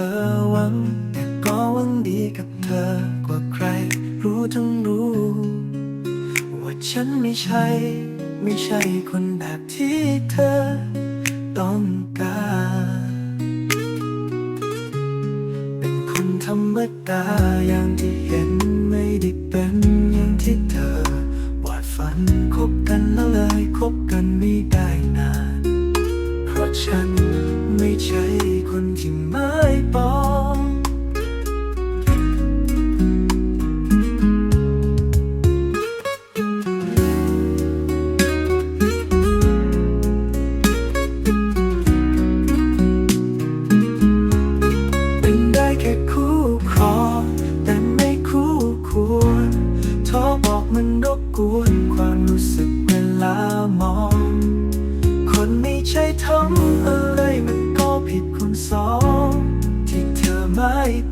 ธอหวังแต่ก็หวังดีกับเธอกว่าใคร รู้ทั้งรู้ ฉันไม่ใช่ ไม่ใช่คนแบบที่เธอต้องการ เป็นคนธรรมดาอย่างที่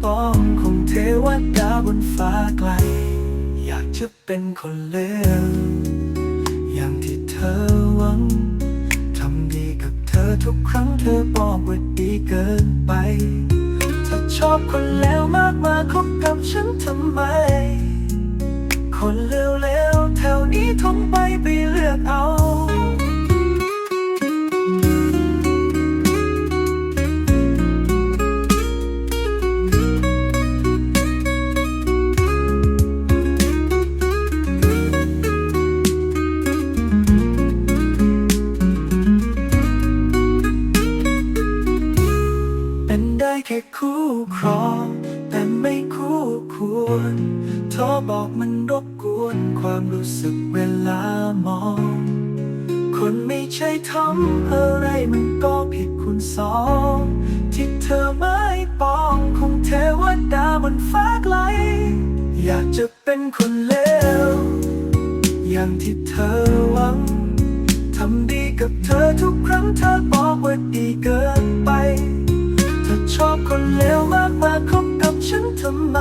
ปองคงเทวดาบนฟ้าไกล อยากจะเป็นคนเลวอย่างที่เธอหวังทำดีกับเธอทุกครั้งเธอบอกว่าดีเกินไป ถ้าชอบคนแล้วมากมาคบกับฉันทำไม คนเลวๆแถวนี้ทงไปไปเลือกเอา แค่คู่ครอง แต่ไม่คู่ควรโทรบอกมันรบกวนความรู้สึกเวลามอง คนไม่ใช่ทำอะไรมันก็ผิดคุณสองที่เธอไม่ปองคงเทวดาบนฟ้าไกล อยากจะเป็นคนเลวอย่างที่เธอหวัง คนเลวมากมาคบกับฉันทำไม